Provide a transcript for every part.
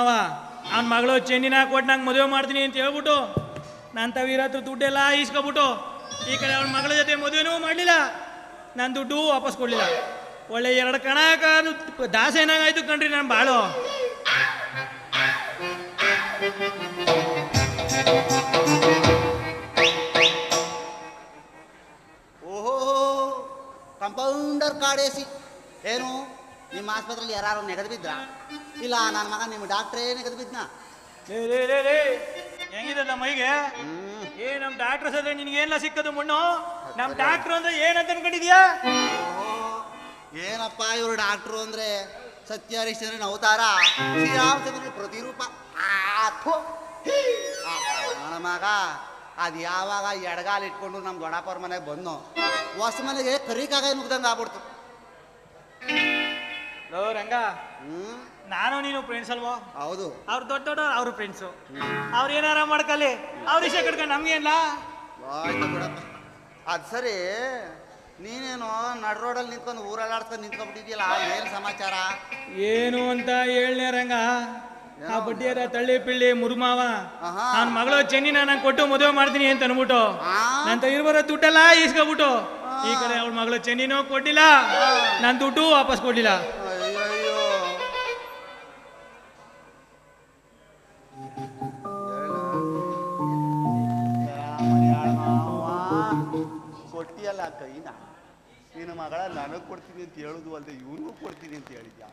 ಅವ ಅವನ ಮಗಳು ಚೆನ್ನಿನ ಕೊಟ್ಟು ನಂಗೆ ಮದುವೆ ಮಾಡ್ತೀನಿ ಅಂತ ಹೇಳ್ಬಿಟ್ಟು ನನ್ನ ತವೀರ ಹತ್ರ ದುಡ್ಡೆಲ್ಲ ಈಸ್ಕೊಬಿಟ್ಟು ಈ ಕಡೆ ಅವನ ಮಗಳ ಜೊತೆ ಮದುವೆನೂ ಮಾಡಲಿಲ್ಲ. ನನ್ನ ದುಡ್ಡು ವಾಪಸ್ ಕೊಡಲಿಲ್ಲ. ಒಳ್ಳೆ ಎರಡು ಕಣಕ ದಾಸ ಏನಾಗಾಯ್ತು ಕಣ್ರಿ ನಾನು ಬಾಳು. ಓಹೋ, ಕಂಪೌಂಡರ್ ಕಾಡೇಸಿ. ಏನು? ನಿಮ್ಮ ಆಸ್ಪತ್ರೆಯಲ್ಲಿ ಯಾರು ನೆಗೆದು ಬಿದ್ದ ಇಲ್ಲ ನನ್ನ ಮಗ ನಿಮ್ಮ ಡಾಕ್ಟ್ರೇ ನೆಗೆದು ಬಿದ್ನ ಲೇ ಲೇ ಲೇ ಲೇ. ಹೆಂಗಿದೆ ನಮ್ಮ ಮೈಗೆ? ಏ ನಮ್ಮ ಡಾಕ್ಟರ್ ಸದ್ರೆ ನಿನಗೇನೆಲ್ಲ ಸಿಕ್ಕದು ಮಣ್ಣು? ನಮ್ಮ ಡಾಕ್ಟ್ರು ಅಂದ್ರೆ ಏನಂತ ಅನ್ಕೊಂಡಿದ್ಯಾ? ಏನಪ್ಪ ಇವರು ಡಾಕ್ಟ್ರು ಅಂದ್ರೆ ಸತ್ಯ ಹರಿಶ್ಚಂದ್ರನ ಅವತಾರ? ಶ್ರೀರಾಮಚಂದ್ರನ ಪ್ರತಿರೂಪ. ನನ್ನ ಮಗ ಅದು ಯಾವಾಗ ಎಡಗಾಲ ಇಟ್ಕೊಂಡು ನಮ್ಮ ದೊಡ್ಡಪ್ಪವ್ರ ಮನೆಗೆ ಬಂದು ಹೊಸ ಮನೆಗೆ ಕರಿಕಾಗ ನುಗ್ದಂಗೆ ಆಗ್ಬಿಡ್ತು. ಲೋ ರಂಗ. ಹ್ಮ್? ನಾನು ನೀನು ಫ್ರೆಂಡ್ಸ್ ಅಲ್ವೋ? ಹೌದು. ಅವ್ರು ದೊಡ್ಡ ದೊಡ್ಡ ಅವ್ರ ಫ್ರೆಂಡ್ಸು ಅವ್ರು ಏನಾರ ಮಾಡ್ಕಲ್ಲಿ ಅವ್ರ ಇಷ್ಟ ಕಟ್ಕೊಂಡು ನಮ್ಗೇನ್ಲ ಆಯ್ತು ಬಿಡಪ್ಪ. ಅದು ಸರಿ. ನೀನೇನು ನಡ್ ರೋಡಲ್ಲಿ ನಿಂತ್ಕೊಂಡು ಊರಲ್ಲಾಡ್ಸ್ಕೊಂಡು ನಿಂತ್ಕೊಂಡ್ಬಿಟ್ಟಿದ್ಯಲ್ಲ ಏನು ಸಮಾಚಾರ? ಏನು ಅಂತ ಹೇಳ್ನೆ ರಂಗ. ಆ ಬಡ್ಡಿಯರ ತಳ್ಳಿ ಪಿಳ್ಳಿ ಮುರುಮಾವ. ಆಹಾ. ನನ್ನ ಮಗಳು ಚೆನ್ನಿನ ನಾನು ಕೊಟ್ಟು ಮದುವೆ ಮಾಡ್ತೀನಿ ಅಂತ ಅನ್ಬಿಟ್ಟು. ಆ? ನನ್ನ ತುಟ್ಟಲ್ಲ ಬರೋ ದುಡ್ಡೆಲ್ಲ ಈಸ್ಕೊಬಿಟ್ಟು. ಈ ಕಡೆ ಅವ್ಳ ಮಗಳು ಚೆನ್ನಿನೂ ಕೊಟ್ಟಿಲ್ಲ ನನ್ನ ದುಡ್ಡು ವಾಪಸ್ ಕೊಡ್ಲಿಲ್ಲ. ಮಗಳ ನನಗೆ ಕೊಡ್ತೀನಿ ಅಂತ ಹೇಳೋದು ಅಲ್ಲದೆ ಇವನಿಗೂ ಕೊಡ್ತೀನಿ ಅಂತ ಹೇಳಿದ್ಯ?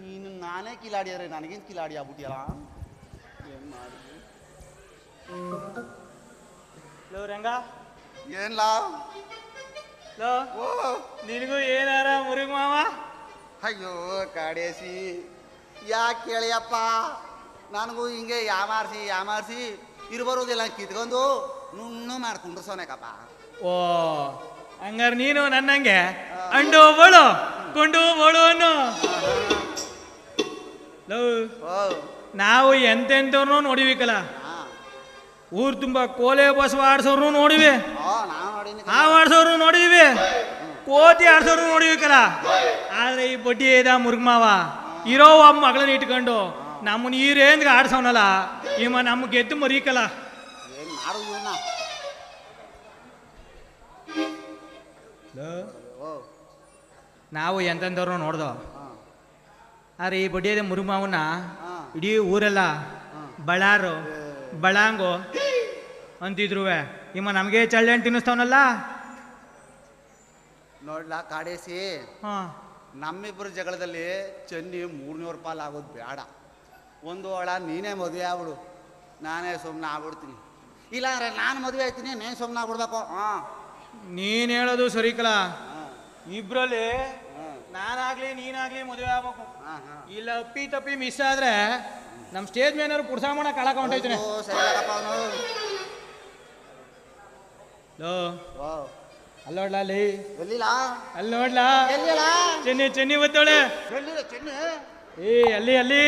ನೀನು ನಾನೇ ಕಿಲಾಡಿಯಾರೆ ನನಗೇನು ಕಿಲಾಡಿ ಆಗ್ಬಿಟ್ಟಿಯಲ್ಲ ಏನು ಮಾಡಿದ್ವಿ? ಲೋ ರಂಗ. ಏನ್ಲ? ಲೋ ಓ. ನಿನಗೂ ಏನಾರ ಮುರುಮಾವ ಅಯ್ಯೋ ಕಾಡೇಸಿ ಯಾಕೆ ಕೇಳಿಯಪ್ಪ ನನಗೂ ಹಿಂಗೆ ಯಾಮಾರಿಸಿ ಯಾಮಾರಿಸಿ ಇರ್ಬರೋದಿಲ್ಲ ಕಿತ್ಕೊಂಡು ನುಣ್ಣು ಮಾಡ್ಕೊಂಡು ಸೋನೆಕಪ್ಪ ಓ. ಹಂಗಾರೆ ನೀನು ನನ್ನಂಗೆ? ಅಂಡು ಬೋಳು ಕೊಂಡು ಬೋಳು ಅನ್ನು. ನಾವು ಎಂತೆಂಥವ್ರನ್ನೂ ನೋಡಿವಿಕಲ್ಲ? ಊರು ತುಂಬಾ ಕೋಲೆ ಬಸವ ಆಡ್ಸೋರು ನೋಡಿವಿ. ಹಾವು ಆಡ್ಸೋರು ನೋಡಿವಿ. ಕೋತಿ ಆಡ್ಸೋರು ನೋಡಿವಿಕಲ್ಲ? ಆದ್ರೆ ಈ ಬಡ್ಡಿ ಇದ ಮುರುಗ್ಮಾವ ಇರೋ ಒಬ್ಬ ಮಗಳನ್ನ ಇಟ್ಕೊಂಡು ನಮ್ಮನ್ನ ಈ ರೇಂಜ್ಗೆ ಆಡ್ಸೋನಲ್ಲ ಇವ ನಮ್ಗೆ ಗೆದ್ದು ಮರೀಕಲ್ಲ. ನಾವು ಎಂತಂದವ್ರು ನೋಡ್ದೋ? ಆದ್ರೆ ಈ ಬಡಿಯದ ಮುರುಮಾವನ್ನ ಹಾಂ. ಇಡೀ ಊರೆಲ್ಲ ಬಳ್ಳಾರು ಬಳಾಂಗು ಅಂತಿದ್ರು ಇಮ್ಮ ನಮಗೆ ಚಳ್ಳೆ ಹಣ್ಣು ತಿನ್ನಿಸ್ತಾವನಲ್ಲ? ನೋಡ್ಲಾ ಕಾಡೇಸಿ? ಹಾ. ನಮ್ಮಿಬ್ಬರ ಜಗಳದಲ್ಲಿ ಚೆನ್ನಿ ಮೂರ್ನೂರು ರೂಪಾಯಿ ಆಗೋದು ಬೇಡ ಒಂದು ಒಳ ನೀನೇ ಮದುವೆ ಆಗ್ಬಿಡು. ನಾನೇ ಸುಮ್ಮನೆ ಆಗ್ಬಿಡ್ತೀನಿ. ಇಲ್ಲಾಂದ್ರೆ ನಾನು ಮದುವೆ ಆಯ್ತೀನಿ ನೀನು ಸುಮ್ಮನೆ ಆಗ್ಬಿಡ್ಬೇಕು. ಹಾಂ. ನೀನ್ ಹೇಳೋದು ಸರಿ ಹಾಂ. ಇಬ್ರಲ್ಲಿ ನಾನಾಗ್ಲಿ ನೀನಾಗ್ಲಿ ಮದುವೆ ಆಗ್ಬೇಕು. ಇಲ್ಲ ಅಪ್ಪಿ ತಪ್ಪಿ ಮಿಸ್ ಆದ್ರೆ ನಮ್ಮ ಸ್ಟೇಜ್ ಮೇನಾರು ಪುಡ್ಸ ಮಾಡಕ್ ಕಳಕ ಹೊಂಟೈತಾನೆ ಓ, ಸರಿ ಆಗಪ್ಪ ಅವನು. ಲೋ. ಓ ಅಲ್ಲೋಡ್ಲ ಅಲ್ಲಿ. ಅಲ್ಲಿ ನೋಡ್ಲಾ? ಚೆನ್ನಿ ಚೆನ್ನಿ ಬತ್ತವಳೆ ಏ ಅಲ್ಲಿ ಅಲ್ಲಿ.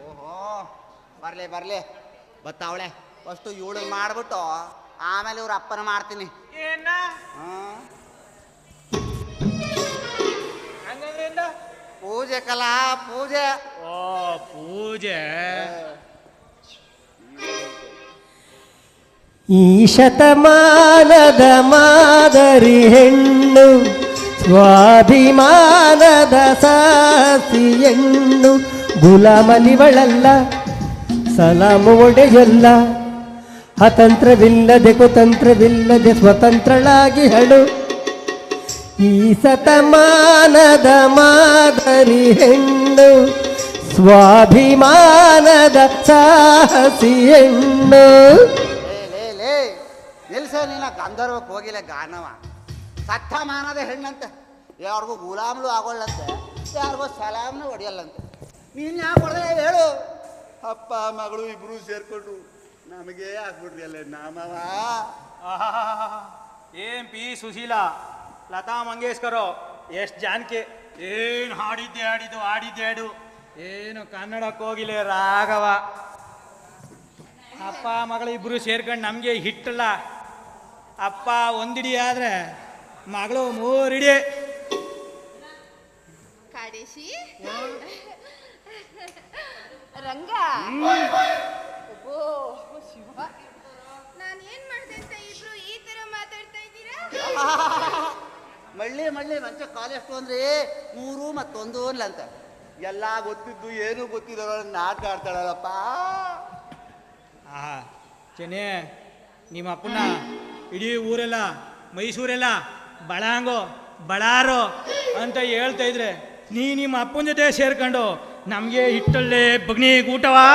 ಓಹೋ. ಬರ್ಲಿ ಬರ್ಲಿ. ಬತ್ತಾವಳೆ. ಫಸ್ಟ್ ಇವಳು ಮಾಡ್ಬಿಟ್ಟು. ಆಮೇಲೆ ಇವ್ರ ಅಪ್ಪನ ಮಾಡ್ತೀನಿ. ಏನ? ಪೂಜೆ ಕಲಾ ಪೂಜೆ. ಓ ಪೂಜೆ. ಈ ಶತಮಾನದ ಮಾದರಿ ಹೆಣ್ಣು ಸ್ವಾಭಿಮಾನದ ಸಾಸಿ ಹೆಣ್ಣು ಗುಲಾಮಲಿವಳಲ್ಲ ಸಲಾಮು ಒಡೆಯಲ್ಲ. ಅತಂತ್ರವಿಲ್ಲದೆ ಕುತಂತ್ರವಿಲ್ಲದೆ ಸ್ವತಂತ್ರಳಾಗಿ ಹಳು. ಈ ಸತಮಾನದ ಮಾದರಿ ಹೆಣ್ಣು, ಸ್ವಾಭಿಮಾನದ ಸಾಹಸಿ ಹೆಣ್ಣು. ಲೇ ಲೇ ಲೇ, ನಿಲ್ಸ ನೀನ ಗಂಧರ್ವಕ್ಕೆ ಹೋಗಿಲ್ಲ ಗಾನವ. ಸತ್ತ ಮಾನದ ಹೆಣ್ಣಂತೆ, ಯಾರಿಗೂ ಗುಲಾಮ್ಲು ಆಗೋಳ್ಳಂತೆ ಯಾರಿಗೂ ಸಲಾಮ್ನು ಹೊಡೆಯಲ್ಲಂತೆ. ನೀನು ಯಾಕೆ ಹೊಡೆದ ಹೇಳು. ಅಪ್ಪ, ಮಗಳು ಇಬ್ರು ಸೇರ್ಕೊಂಡು ನಮಗೆ ಆಗ್ಬಿಡ್ರಿ ಅಲ್ಲೇ ನಾಮವ. ಆಹಾಹಾಹಾ. ಏನ್ ಪಿ ಸುಶೀಲಾ ಲತಾ ಮಂಗೇಶ್ಕರು ಎಷ್ಟು ಜಾನಕಿ. ಏನು ಹಾಡಿದ್ದೆ ಹಾಡಿದ್ದು ಹಾಡಿದ್ದೆ ಹಾಡು. ಏನು ಕನ್ನಡಕ್ಕೆ ಹೋಗಿಲ್ಲ ರಾಘವ. ಅಪ್ಪ ಮಗಳು ಇಬ್ರು ಸೇರ್ಕೊಂಡು ನಮಗೆ ಹಿಟ್ಟಲ್ಲ. ಅಪ್ಪ ಒಂದಿಡಿ ಆದ್ರೆ ಮಗಳು ಮೂರಿಡಿ. ಕಾಡೇಶಿ. ರಂಗ. ಮಳ್ಳಿ ಮಳ್ಳಿ, ಮಂಚ ಎಷ್ಟು ಅಂದ್ರೆ ಮೂರು ಮತ್ತೊಂದು ಅಂತ ಎಲ್ಲ ಗೊತ್ತಿದ್ದು ಏನು ಗೊತ್ತಿರೋ ನಾಟಕ ಆಡ್ತಾಳಲ್ಲಪ್ಪ. ಆ, ಚೆನ್ನೆ, ನಿಮ್ಮ ಅಪ್ಪನ ಇಡೀ ಊರೆಲ್ಲ, ಮೈಸೂರೆಲ್ಲ ಬಳಾಂಗೋ ಬಳ್ಳಾರೋ ಅಂತ ಹೇಳ್ತಾ ಇದ್ರೆ ನೀ ನಿಮ್ಮ ಅಪ್ಪನ ಜೊತೆ ಸೇರ್ಕೊಂಡು ನಮಗೆ ಹಿಟ್ಟಲ್ಲೇ ಬಗ್ನಿ ಊಟವಾ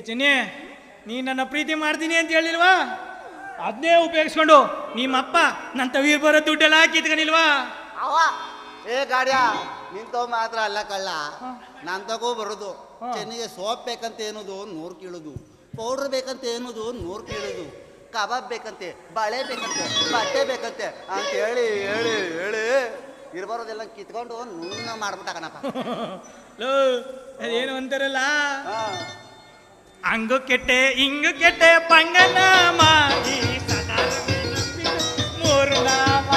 ಚೆನ್ನೆ ನೀ ನನ್ನ ಪ್ರೀತಿ ಮಾಡ್ತೀನಿ ಅಂತ ಹೇಳಿಲ್ವಾ? ಅದನ್ನೇ ಉಪಯೋಗಿಸ್ಕೊಂಡು ನಿಮ್ಮಪ್ಪ ನನ್ನ ತವೀರ್ ಬರೋ ದುಡ್ಡೆಲ್ಲ ಹಾಕಿದ್ಕನಿಲ್ವಾ ಅವ ಏ ಗಾಡ್ಯ ನಿಂತವ್ ಮಾತ್ರ ಅಲ್ಲ ಕಳ್ಳ. ನಾನ್ ತಗೋ ಬರೋದು. ಚೆನ್ನಿಗೆ ಸೋಪ್ ಬೇಕಂತ ಏನದು ನೂರು ಕೀಳುದು. ಪೌಡ್ರ್ ಬೇಕಂತ ಏನದು ನೂರು ಕೀಳುದು. ಕಬಾಬ್ ಬೇಕಂತೆ ಬಳೆ ಬೇಕಂತೆ ಬಟ್ಟೆ ಬೇಕಂತೆ ಅಂತ ಹೇಳಿ ಹೇಳಿ ಹೇಳಿ ಇರ್ಬಾರೋದೆಲ್ಲ ಕಿತ್ಕೊಂಡು ನುಣ್ಣ ಮಾಡ್ಬಿಟ್ಟ ಕಣಪ್ಪ. ಏನು ಅಂತಾರಲ್ಲ. ಹಂಗು ಕೆಟ್ಟೆ ಹಿಂಗು ಕೆಟ್ಟೆ ಪಂಗನ ಮಾಡಿ ಮೂರು ನಾಮ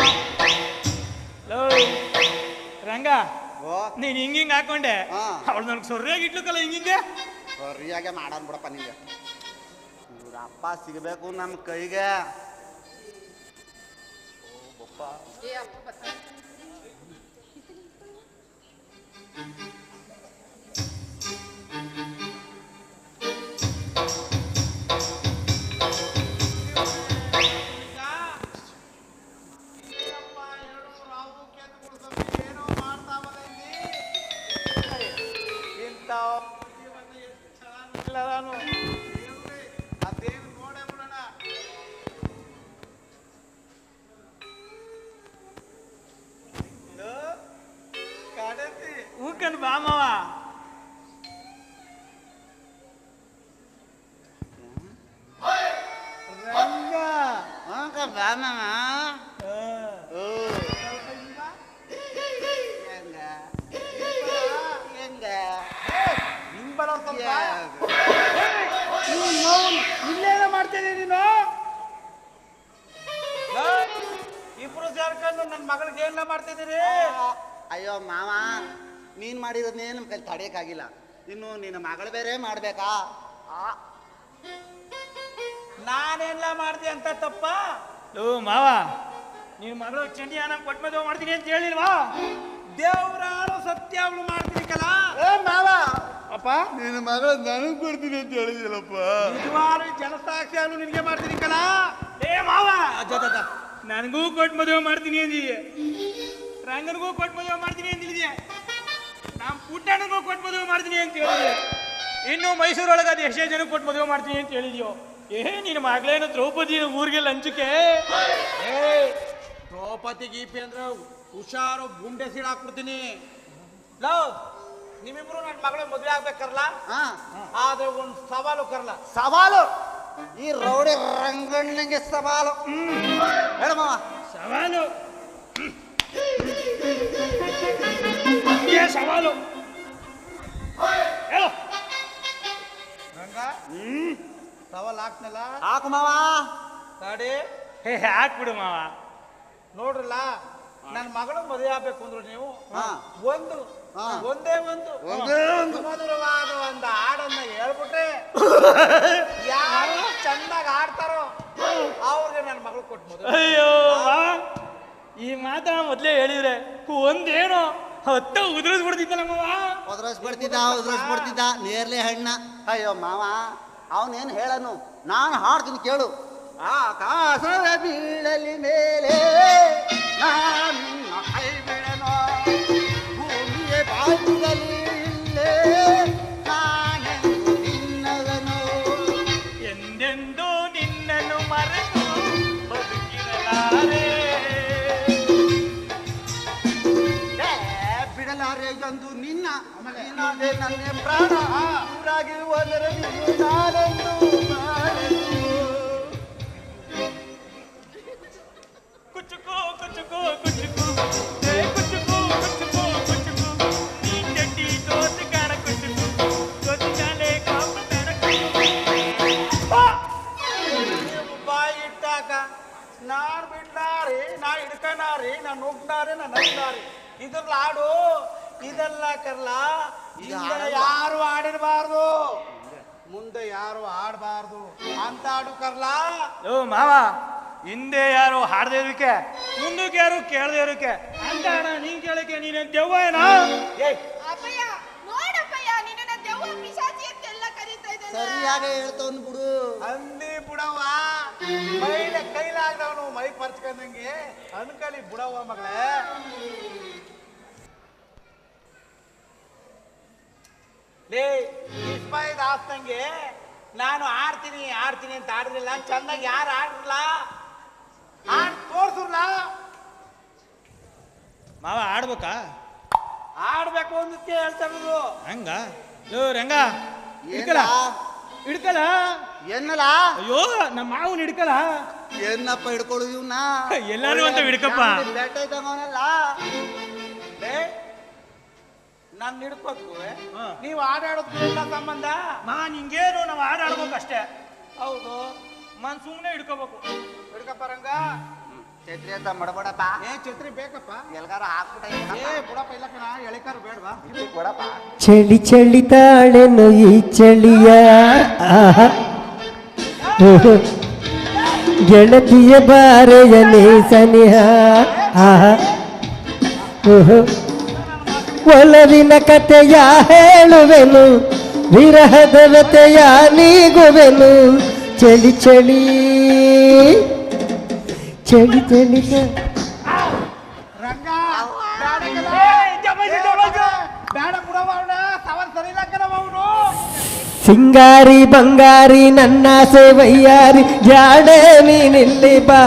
ರಂಗ ಓ. ನೀನ್ ಹಿಂಗ್ ಹಿಂಗ್ ಹಾಕೊಂಡೆ. ಅವಳು ನನ್ಗೆ ಸೊರ್ರಿಯಾಗಿ ಇಟ್ಲಕ್ಕಲ್ಲ ಹಿಂಗಿಂಗೆ ಸೊರ್ರಿಯಾಗೆ ಮಾಡನ್ ಬಿಡಪ್ಪ ನಿಂಗೆ. ಇವ್ರ ಅಪ್ಪ ಸಿಗಬೇಕು ನಮ್ಮ ಕೈಗೆ. ಓ ಬಪ್ಪ ಹೆಂಗ ಹೆಂಗ ಇಲ್ಲೇನ ಮಾಡ್ತಿದ್ದೀನಿ ನೀನು ನನ್ನ ಅಯ್ಯೋ ಮಾವ, ನೀನ್ ಮಾಡಿರೋದನ್ನೇ ನಮ್ಮ ಕೈಲಿ ತಡೆಯಕ್ಕಾಗಿಲ್ಲ ಇನ್ನು ನಿನ್ನ ಮಗಳು ಬೇರೆ ಮಾಡ್ಬೇಕಾ? ನಾನೆಲ್ಲ ಮಾಡ್ದೆ ಅಂತ ತಪ್ಪ? ಲೋ ಮಾವ ನೀನು ಮಗಳು ಚಂಡಿ ಅನ್ನ ಕೊಟ್ಟು ಮದುವೆ ಮಾಡ್ತೀನಿ ಅಂತ ಹೇಳಿಲ್ವಾ? ದೇವ್ರಾರು ಸತ್ಯ ಅವಳು ಮಾಡ್ತೀನಿ ಕಲ ಏ ಮಾವ ಅಪ್ಪ ನಿನ್ನ ಮಗಳು ನನಗೆ ಕೊಡ್ತೀನಿ ಅಂತ ಹೇಳಿದಿಲ್ಲಪ್ಪ ನಿಜವಾದ ಜನಸಾಕ್ಷಿ ಅವಳು ನಿನಗೆ ಮಾಡ್ತೀನಿ ಕಲ ಏ ಮಾವ ನನಗೂ ಕೊಟ್ಟು ಮದುವೆ ಮಾಡ್ತೀನಿ ಅಂದಿದ್ಯೆ. ರಂಗನಿಗೂ ಕೊಟ್ಟು ಮದುವೆ ಮಾಡ್ತೀನಿ ಅಂದಿದ್ಯೆ. ನಮ್ಮ ಪುಟ್ಟಣ್ಣನಿಗೂ ಕೊಟ್ಟು ಮದುವೆ ಮಾಡ್ತೀನಿ ಅಂತ ಹೇಳಿದ್ಯೆ. ಇನ್ನು ಮೈಸೂರೊಳಗೆ ಅದು ಎಷ್ಟೇ ಜನಕ್ಕೆ ಕೊಟ್ಟು ಮದುವೆ ಮಾಡ್ತೀನಿ ಅಂತ ಹೇಳಿದ್ಯೋ? ಏ ನಿನ್ನ ಮಗಳೇನು ದ್ರೌಪದಿ ಊರಿಗೆ ಲಂಚಕ್ಕೆ? ಏ ದ್ರೌಪದಿ ಗೀಪಿ ಅಂದ್ರೆ ಹುಷಾರು ಗುಂಡೆ ಸೀಡ್ ಲವ್ ನಿಮ್ಮಿಬ್ರು ನನ್ನ ಮಗಳ ಮದುವೆ ಆಗ್ಬೇಕಲ್ಲ ಹಾ. ಆದ್ರೆ ಒಂದು ಸವಾಲು ಕರ್ಲ. ಸವಾಲು? ಈ ರೌಡಿ ರಂಗಣ್ಣಂಗೆ ಸವಾಲು. ಹೇಳ ಮಾವ. ಸವಾಲು? ಏ ಸವಾಲು? ಹೇಳು. ರಂಗ? ಸವಾಲ್ ಹಾಕ್ನಲ್ಲ? ಹಾಕು ಮಾವ. ತಡಿ. ಹೇ ಹಾಕ್ಬಿಡು ಮಾವ. ನೋಡ್ರಲ್ಲ ನನ್ನ ಮಗಳ ಮದುವೆ ಆಗ್ಬೇಕು ಅಂದ್ರು ನೀವು. ಹಾ. ಒಂದು ಹಾ. ಒಂದೇ ಒಂದು. ಒಂದೇ ಒಂದು. ಮಧುರವಾದ ಒಂದು ಹಾಡನ್ನ ಹೇಳ್ಬಿಟ್ರೆ ಯಾರು ಚೆನ್ನಾಗಿ ಆಡ್ತಾರೋ ಅವ್ರಿಗೆ ನನ್ನ ಮಗಳು ಕೊಟ್ಟು ಮದುವೆ ಅಯ್ಯೋ ಮಾವ ಈ ಮಾತ ಮೊದ್ಲೇ ಹೇಳಿದ್ರೆ ಒಂದೇನೋ ಹತ್ತ ಉದುರಿಸ್ಬಿಡ್ತಿದ್ದಲ್ಲ ಮಾವ. ಉದ್ರಸ್ ಬಿಡ್ತಿದ್ದ ನೇರ್ಲೆ ಹಣ್ಣ. ಅಯ್ಯೋ ಮಾವ ಅವನೇನು ಹೇಳನು? ನಾನು ಹಾಡ್ತೀನಿ ಕೇಳು. ಆಕಾಶದ ಬೀಳಲಿ ಮೇಲೆ ನಾನು ಕೈ ಬಿಡನು ಭೂಮಿಯ ಬಾಗಿಲಲ್ಲಿ ಇಲ್ಲೇ ನಾನೆಂದು ನಿನ್ನವನು? ಎಂದೆಂದೂ ನಿನ್ನನ್ನು ಮರೆತು ಬದುಕಿರಲಾರೆ. ಬಿಡಲಾರೆ ಎಂದು ನಿನ್ನ ನಿನ್ನದೇ ನನ್ನ ಪ್ರಾಣ. ಊರಾಗಿ ಹೋದರೆ ನೀನು ನಾನೆಂದು? ಬಾಳೆನು. ಕುಚುಕು ಕುಚುಕು. ಕುಚುಕು ಕುಚುಕು ನೀ ಚಡ್ಡಿ ದೋಸೆಗಾರ ಕುಚುಕು. ದೋಸೆಗಾಲೆ ಕಾಪು ಬೇಡ ಕುಚುಕು. ಬಾಯಿ ಇಟ್ಟಾಕ ನಾನ್ ಬಿಡ್ಲಾರಿ ನಾ ಹಿಡ್ಕನಾರಿ ನಾನು ನುಗ್ನಾರಿ ನಾನು ನಗ್ನಾರಿ ಇದ್ರಲ್ಲ ಹಾಡು ಇದೆಲ್ಲ ಕರ್ಲ ಹಿಂದೆ. ಯಾರು ಆಡಿರಬಾರ್ದು? ಮುಂದೆ ಯಾರು ಆಡಬಾರ್ದು? ಅಂತ ಆಡು ಕರ್ಲ. ಓ ಮಾವ ಹಿಂದೆ ಯಾರು ಹಾಡದೇ ಇರೋಕೆ ಮುಂದಕ್ಕೆ ಯಾರು ಕೇಳದೆ ಇರೋಕೆ ಅಂತ ಅಣ್ಣ ನೀನ್ ಕೇಳಕ್ಕೆ ನೀನು ದೆವ್ವ ಏನಾ? ಏಯ್ ಅಪ್ಪಯ್ಯ ನೋಡಪ್ಪಯ್ಯ ನಿನ್ನ ದೆವ್ವ ಪಿಶಾಚಿ ಅಂತೆಲ್ಲ ಕರೀತಾ ಇದ್ದಾನೆ. ಸರಿಯಾಗಿ ಹೇಳ್ತವನ್ ಬಿಡು. ಅಂದಿ ಬುಡವ್ವ. ಮೈಲ ಕೈಲಾಗ್ದವನು ಮೈ ಪರ್ಚ್ಕೊಂಡಂಗೆ ಅನ್ಕಲಿ ಬುಡವ್ವ ಮಗಳೇ. ಲೇ ಇಸ್ಮಾಯಿ ದಾಸ್ನಂಗೆ ನಾನು ಆಡ್ತೀನಿ ಆಡ್ತೀನಿ ಅಂತ ಆಡಿದ್ರಿಲ್ಲ ಚಂದಾಗಿ ಯಾರು ಆಡ್ರಲ್ಲ? ಆಡ್ ತೋರ್ಸ್ರಲ್ಲ ಮಾವ ಆಡ್ಬೇಕಾ? ಆಡ್ಬೇಕು ಅಂದಕ್ಕೆ ಹೇಳ್ತಾ ಇರೋದು. ಹಂಗ? ಹೆಂಗ ರಂಗ ಹಿಡ್ಕಲ. ಎನ್ನಲ ಏನಲ್ಲ ಅಯ್ಯೋ ನಮ್ಮ ಮಾವನ್ ಹಿಡ್ಕಲ. ಏನಪ್ಪ ಹಿಡ್ಕೊಳ್ಳು ಇವ್ನ? ಎಲ್ಲಾರು ಅಂತ ಹಿಡ್ಕಪ್ಪ. ಬೆಟ್ಟ ಇದ್ದಂಗವನಲ್ಲ ಲೇ ನಾನು ಹಿಡ್ಕೋಕು ಹಾ. ನೀವು ಆಡಾಡೋದ್ರಿಂದ ಸಂಬಂಧ? ಮಾ ನಿಂಗೇನು ನಾವು ಹಾಡು ಆಡ್ಬೇಕು ಅಷ್ಟೇ. ಹೌದು. ಮನ್ ಸುಮ್ಮನೆ ಹಿಡ್ಕೋಬೇಕು. ಹಿಡ್ಕಪ್ಪ ರಂಗ. ಛತ್ರಿ ಅಂತ ಮಡಬಡಪ್ಪ. ಏ ಛತ್ರಿ ಬೇಕಪ್ಪ. ಎಲ್ಗಾರ ಹಾಕ್ಬಿಟ್ಟ ಏ ಬುಡಪ್ಪ ಇಲ್ಲ ಕಣ ಎಳಿಕಾರ ಬೇಡವಾ? ಕೊಡಪ್ಪ. ಚಳಿ ಚಳಿ ತಾಳೆನು ಈ ಚಳಿಯ. ಗೆಳತಿಯ ಬಾರೆಯ ನೀ ಸನಿಹ ಆಹಾ. ಓಹೋ. ಒಲವಿನ ಕಥೆಯ ಹೇಳುವೆನು ವಿರಹದ ವ್ಯತೆಯ ನೀಗುವೆನು. ಚಳಿ ಚಳಿ ಚಳಿ ಚಳಿ ಸಿಂಗಾರಿ ಬಂಗಾರಿ ನನ್ನ ಸೇವಯ್ಯಾರಿ ಜಾಡೆ ನೀನಿಲ್ಲಿ ಬಾ.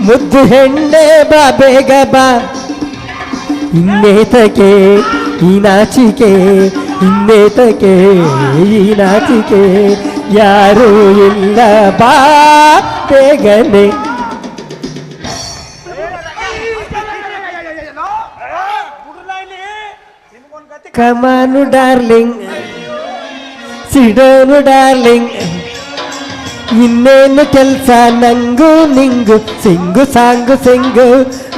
ಮುದ್ದು ಹೆಣ್ಣೆ ಬಾ ಬೇಗ ಬಾ. ಇನ್ನೇತಕ್ಕೆ ಈ ನಾಚಿಕೆ ಇನ್ನೇತಕ್ಕೆ ಈ ನಾಚಿಕೆ ಯಾರೂ ಇಲ್ಲ ಬಾ ಬೇಗನೆ. ಕಮಾನು ಡಾರ್ಲಿಂಗ್ ಸಿಡೋನು ಡಾರ್ಲಿಂಗ್. ಇನ್ನೇನು ಕೆಲಸ ನಂಗು ನಿಂಗು ಸಿಂಗು ಸಾಂಗು ಸಿಂಗು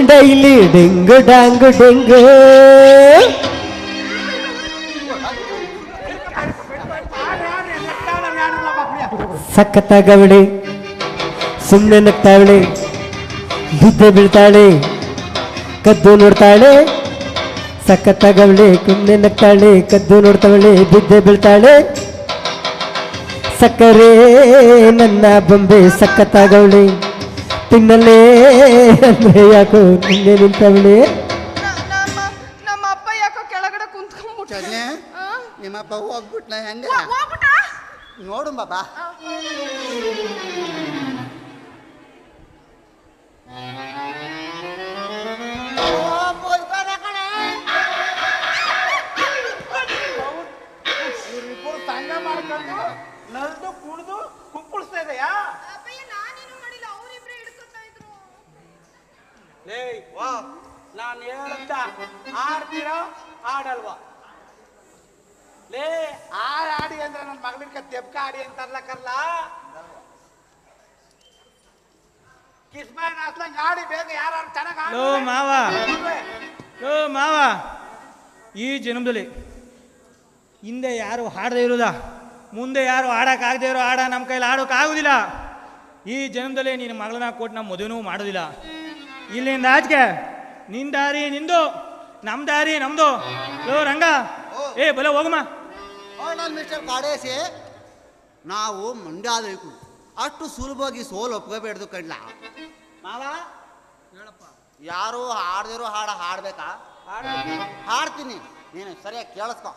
ಡೈಲಿ ಡೆಂಗು ಡಾಂಗು ಡೆಂಗು ಸಖತ್ತಾಗವಳೆ ಸುಮ್ಮನೆ ನಗ್ತಾವಳೆ ಬಿದ್ದೆ ಬೀಳ್ತಾಳೆ ಕದ್ದು ನೋಡ್ತಾಳೆ ಸಖತ್ತಾಗವಳೆ ಕುಮ್ಮೆ ನಗ್ತಾಳೆ ಕದ್ದು ನೋಡ್ತಾವಳೆ ಬಿದ್ದೆ ಬೀಳ್ತಾಳೆ ಸಕ್ಕರೆ ನನ್ನ ಬೊಂಬೆ ಸಖತ್ತಾಗವಳೆ ತಿನ್ನಲೇ ಅಂದ್ರೆ ಯಾಕೋ ನಿನ್ನೆ ನಿಂತವಳಿ? ನಮ್ಮ ಅಪ್ಪ ಯಾಕೋ ಕೆಳಗಡೆ ಕುಂತ್ಕೊಂಡ್ಬಿಟ್ಟ ಚನ್ನೆ ನಿಮ್ಮಪ್ಪ ಹೋಗ್ಬಿಟ್ನ ಹೆಂಗೆ? ಹೋಗ್ಬಿಟ್ಟ ನೋಡು ಬಾಬಾ. ಲೋ ಮಾವ. ಲೋ ಮಾವ. ಈ ಜನ್ಮದಲ್ಲಿ ಹಿಂದೆ ಯಾರು ಹಾಡದೇ ಇರೋದ ಮುಂದೆ ಯಾರು ಆಡೋಕ್ಕಾಗದೇ ಇರೋ ಆಡ ನಮ್ಮ ಕೈಲಿ ಆಡೋಕ್ಕಾಗೋದಿಲ್ಲ ಈ ಜನ್ಮದಲ್ಲಿ ನಿನ್ನ ಮಗಳನ್ನ ಕೊಟ್ಟು ನಮ್ಮ ಮದುವೆನೂ ಮಾಡೋದಿಲ್ಲ. ಇಲ್ಲಿಂದ ಆಚೆಗೆ ನಿನ್ನ ದಾರಿ ನಿಂದು ನಮ್ಮ ದಾರಿ ನಮ್ಮದು ಲೋ ರಂಗ. ಏ ಬಲ ಹೋಗಮ್ಮ. ನಾನು ಮಿಸ್ಟರ್ ಕಾಡೇಸಿ ನಾವು ಮಂಡ್ಯಾದ ಅಷ್ಟು ಸುಲಭವಾಗಿ ಸೋಲು ಒಪ್ಕೋಬೇಡ್ದು ಕಣ್ಲ. ಮಾವ ಯಾರು ಹಾಡ್ದಿರೋ ಹಾಡ ಹಾಡ್ಬೇಕಾ? ಹಾಡ್ತೀನಿ. ನೀನು ಸರಿಯಾಗಿ ಕೇಳಿಸ್ಕೊ.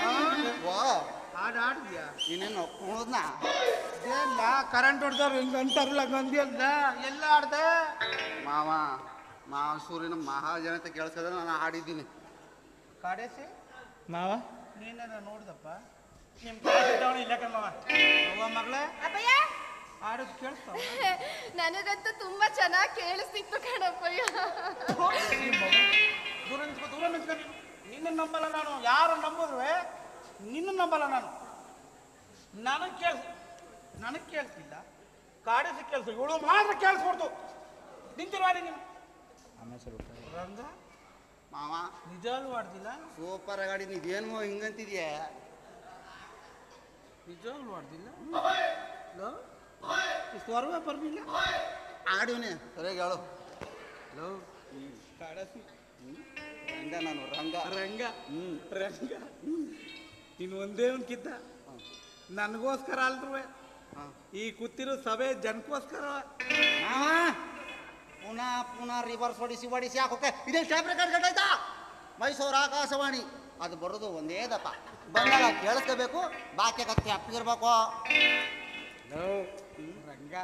ಹೆಂಗಿತ್ತು ವಾ ಹಾಡು ಆಡಿದ್ಯಾ ನೀನೇನು ಕುಣದ್ನಾ ಏನ ಕರೆಂಟ್ ಹೊಡ್ದವ್ರು ಹಿಂಗ ಅಂತಾರಲ್ಲ ಗಂದಿ ಅಂತ ಎಲ್ಲ ಆಡ್ದೆ? ಮಾವ ಮಾಸೂರಿನ ಮಹಾಜನತೆ ಕೇಳಿಸಿದ್ರೆ ನಾನು ಹಾಡಿದ್ದೀನಿ. ಕಾಡೇಸಿ ಮಾವ? ನೀನೇನ ನೋಡ್ದಪ್ಪ? ನಿಮ್ಮ ಕಾಸು ಇದ್ದವನು ಇಲ್ಲ ಮಾವ. ಅವ್ವ ಮಗಳೇ? ಅಪ್ಪಯ್ಯ! ಆಡೋದು ಕೇಳಿಸ್ತಾವ? ನನಗಂತೂ ತುಂಬಾ ಚೆನ್ನಾಗಿ ಕೇಳಿಸ್ತಿತ್ತು ಕಣಪ್ಪಯ್ಯ. ದೂರ ನಿಂತ್ಕೊ ದೂರ ನಿಂತ್ಕೊ ನೀನು. ನಿನ್ನ ನಂಬಲ್ಲ ನಾನು. ಯಾರು ನಂಬಿದ್ರೆ ನಿನ್ನ ನಂಬಲ್ಲ ನಾನು. ನನಗೆ ಕೇಳಿಸ್ ನನಗೆ ಕೇಳಿಸ್ತಿಲ್ಲ ಕಾಡಿಸ ಕೇಳಿಸ ಇವಳು ಮಾತ್ರ ಕೇಳಿಸ್ಬಿಡ್ತು. ನಿಂತಿರುವಾಡಿ ನೀನು. ರಂಗ ಮಾವ ನಿಜವಾಗ್ಲೂ ಮಾಡ್ತಿಲ್ಲ? ಸೂಪರ್ ಗಾಡಿ ನೀವೇನು ಹಿಂಗಂತಿದ್ಯಾ? ನಿಜವಾಗ್ಲೂ ಮಾಡ್ತಿಲ್ಲ? ಹಲೋ? ಇಷ್ಟು ಹೊರವೆ ಬರ್ಲಿಲ್ಲ? ಆಡಿವ್ನೆ. ಸರಿಯಾಗಿ ಹೇಳು. ಹಲೋ? ಕಾಡೇಸಿ ರಂಗ ನಾನು ರಂಗ. ರಂಗ. ಹ್ಮ್. ರಂಗ. ನೀನು ಒಂದೇ ಒಂದು ಕಿತ್ತ. ನನಗೋಸ್ಕರ ಅಲ್ರು. ಈ ಕೂತಿರೋ ಸಭೆ ಜನಕ್ಕೋಸ್ಕರ ಪುನಃ ಪುನಃ ರಿವರ್ಸ್ ಹೊಡಿಸಿ ಹೊಡಿಸಿ ಹಾಕೋಕೆ. ಇದೇ ಟೇಪ್ ರೆಕಾರ್ಡ್ ಕಟ್ಟಾಯ್ತಾ ಮೈಸೂರು ಆಕಾಶವಾಣಿ. ಅದು ಬರೋದು ಒಂದೇ ದಪ್ಪ. ಬಂದಾಗ ಕೇಳಿಸ್ಕೋಬೇಕು ಬಾಕಿ ಕತ್ತೆ ಅಪ್ಪಿಗಿರ್ಬೇಕು. ಲೋ, ರಂಗ.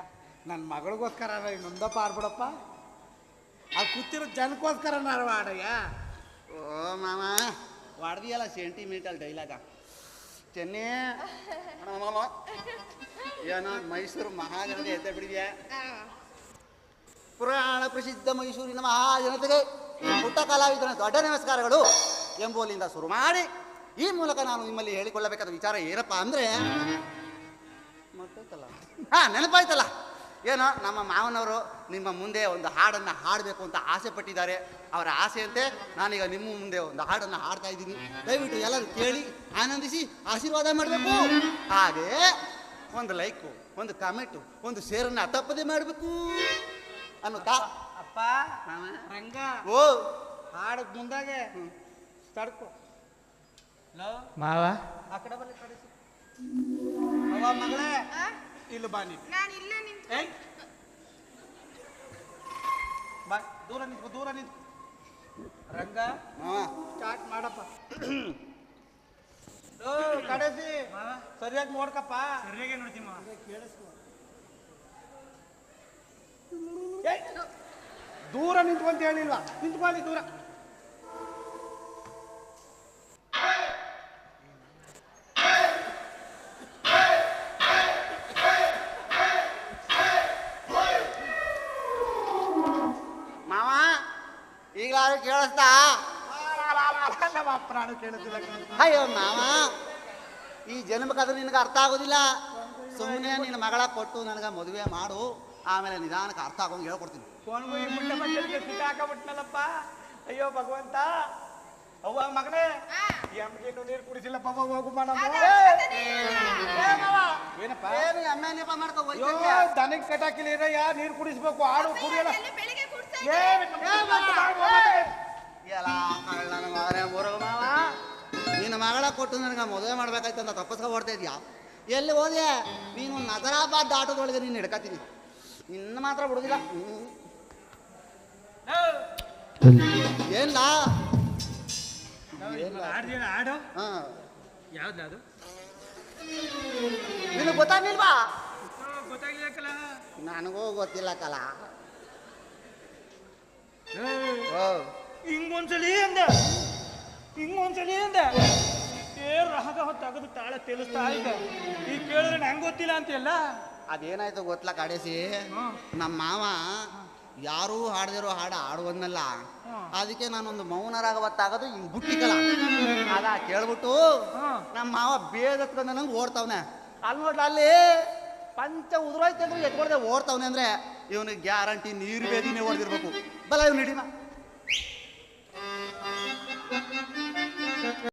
ನನ್ನ ಮಗಳಿಗೋಸ್ಕರ ಇನ್ನೊಂದಪ್ಪ ಆಡ್ಬಿಡಪ್ಪ ಅದು ಕೂತಿರೋ ಜನಕ್ಕೋಸ್ಕರ ನಾನು ಮಾಡಯ್ಯ ಓ ಮಾಮ ಹೊಡೆದಿಯಲ್ಲ ಸೆಂಟಿಮೀಟರ್ ಡೈಲಾಗ. ಚೆನ್ನಿ. ಮಾಮ. ಏನೋ ಮೈಸೂರು ಮಹಾಜನತೆ ಎತ್ತ ಬಿಡಿದ್ಯಾ? ಪುರಾಣ ಪ್ರಸಿದ್ಧ ಮೈಸೂರಿನ ಮಹಾಜನತೆಗೆ ಪುಟ್ಟ ಕಲಾವಿದನ ದೊಡ್ಡ ನಮಸ್ಕಾರಗಳು ಎಂಬುವಲ್ಲಿಂದ ಶುರು ಮಾಡಿ ಈ ಮೂಲಕ ನಾನು ನಿಮ್ಮಲ್ಲಿ ಹೇಳಿಕೊಳ್ಳಬೇಕಾದ ವಿಚಾರ ಏನಪ್ಪ ಅಂದರೆ ಮತ್ತೈತಲ್ಲ ಹಾ ನೆನಪಾಯ್ತಲ್ಲ. ಏನೋ ನಮ್ಮ ಮಾವನವರು ನಿಮ್ಮ ಮುಂದೆ ಒಂದು ಹಾಡನ್ನು ಹಾಡಬೇಕು ಅಂತ ಆಸೆ ಪಟ್ಟಿದ್ದಾರೆ. ಅವರ ಆಸೆಯಂತೆ ನಾನೀಗ ನಿಮ್ಮ ಮುಂದೆ ಒಂದು ಹಾಡನ್ನು ಹಾಡ್ತಾ ಇದ್ದೀನಿ. ದಯವಿಟ್ಟು ಎಲ್ಲರೂ ಕೇಳಿ ಆನಂದಿಸಿ ಆಶೀರ್ವಾದ ಮಾಡಬೇಕು. ಹಾಗೆ ಒಂದು ಲೈಕು ಒಂದು ಕಾಮೆಂಟು ಒಂದು ಶೇರನ್ನು ತಪ್ಪದೆ ಮಾಡಬೇಕು ಅನ್ನೋ ಅಪ್ಪ ಮಾವ. ರಂಗ. ಓ. ಹಾಡಕ್ ಮುಂದಾಗೆ ತಡ್ಕೊ. ಹಲೋ ಮಾವ. ಆ ಕಡೆ ಬರಲಿ ಮಗಳೇ. ಇಲ್ಲಿ ಬಾ ನೀನು. ನಾನು ಇಲ್ಲೇ ನಿಂತು ಏಯ್. ಬಾ ದೂರ ನಿಂತ್ಕೋ ದೂರ ನಿಂತು ರಂಗ ಮಾವ ಸ್ಟಾರ್ಟ್ ಮಾಡಪ್ಪ. ಓ ಕಡೆಸಿ ಸರಿಯಾಗಿ ನೋಡ್ಕಪ್ಪ. ಸರಿಯಾಗಿ ನೋಡ್ತೀನಿ ಮಾವ. ಏಯ್! ದೂರ ನಿಂತ್ಕೊಂತ ಹೇಳಿಲ್ವಾ? ನಿಂತ್ಕೊಳ್ಳಿ ದೂರ ಮಾವ ಈಗಲಾದ್ರೂ ಕೇಳಿಸ್ತಾ? ನಮ್ಮ ಪ್ರಾಣ ಕೇಳುತ್ತಿಲ್ಲ ಅಯ್ಯೋ ಮಾವ ಈ ಜನ್ಮಕ್ಕಾದ್ರೂ ನಿನಗೆ ಅರ್ಥ ಆಗೋದಿಲ್ಲ. ಸುಮ್ಮನೆ ನಿನ್ನ ಮಗಳ ಕೊಟ್ಟು ನನಗೆ ಮದುವೆ ಮಾಡು ಆಮೇಲೆ ನಿಧಾನಕ್ಕೆ ಅರ್ಥ ಆಗೋಂಗೆ ಹೇಳ್ಕೊಡ್ತೀನಿ. ಫೋನ್ ಹೋಗಿ ಮುಟ್ಟ ಮಟ್ಟಕ್ಕೆ ಸಿಕ್ಕಾಕಬಿಟ್ನಲ್ಲಪ್ಪ ಅಯ್ಯೋ ಭಗವಂತ ಅವ್ವ ಮಗನೇ ಎಮ್ಗೇನು ನೀರು ಕುಡಿಸಿಲ್ಲಪ್ಪ ಹೋಗು ಏನಪ್ಪ? ಏನು ಎಮ್ಮೆ ಮಾಡ್ಕೋ ಅಯ್ಯೋ ದನಕ್ಕೆ ಕಟ್ಟಾಕಿಲ್ಲ ನೀರು ಕುಡಿಸ್ಬೇಕು ಆಡು ಕುಡಿಯಲ್ಲ. ಎಲ್ಲ ಮಗನೇ ಮಾವ. ನಿನ್ನ ಮಗಳ ಕೊಟ್ಟು ನನಗೆ ಮದುವೆ ಮಾಡ್ಬೇಕಾಯ್ತು ಅಂತ ತಪ್ಪಸ್ಕೊ ಓಡ್ತಾ ಇದೀಯಾ? ಎಲ್ಲಿ ಹೋದೆ? ನೀನು ನಗರಾಬಾದ್ ಆಟೋದೊಳಗೆ ನೀನು ಹಿಡ್ಕತೀನಿ ನಿನ್ನ ಮಾತ್ರ ಬಿಡುದಿಲ್ಲ. ಏನ್ಲ? ಯಾವ್ದು ನಿನಗೆ ಗೊತ್ತಾಗ್ಲಿಕ್ಕಲ್ಲ ನನಗೂ ಗೊತ್ತಿಲ್ಲ ಕಲ. ಹಿಂಗೊಂದ್ಸಲಿ ಅಂದೆ ಹಿಂಗೊಂದ್ಸಲಿ ಅಂದೆ ಏ ರಾಗ ತೆಗೆದು ತಾಳ ತಿಳಿಸ್ತಾ ಇದ್ದೆ ಈಗ ಕೇಳಿದ್ರೆ ನಂಗೆ ಗೊತ್ತಿಲ್ಲ ಅಂತಿಲ್ಲ ಅದೇನಾಯ್ತು ಗೊತ್ತಲ್ಲ ಕಾಡೇಸಿ? ನಮ್ಮ ಮಾವ ಯಾರೂ ಹಾಡದಿರೋ ಹಾಡು ಹಾಡುವನ್ನಲ್ಲ ಅದಕ್ಕೆ ನಾನೊಂದು ಮೌನ ರಾಗವ ತಗದು ಹಿಂಗ್ ಬುಟ್ಟಿಕಲ್ಲ ಅದ ಕೇಳ್ಬಿಟ್ಟು ನಮ್ಮ ಮಾವ ಬೇದತ್ಕೊಂಡ ನಂಗೆ ಓಡ್ತಾವ್ನೆ. ಅಲ್ಲಿ ನೋಡ್ಲ ಅಲ್ಲಿ? ಪಂಚ ಉದುರೋಯ್ತು ಅಂದ್ರೆ ಎತ್ಕೊಳ್ದೆ ಓಡ್ತಾವ್ನೆ ಅಂದ್ರೆ ಇವನಿಗೆ ಗ್ಯಾರಂಟಿ ನೀರು ಬೇದಿನೇ ಓಡ್ದಿರ್ಬೇಕು ಬಲ ಇವ್ನು ಹಿಡಿಮ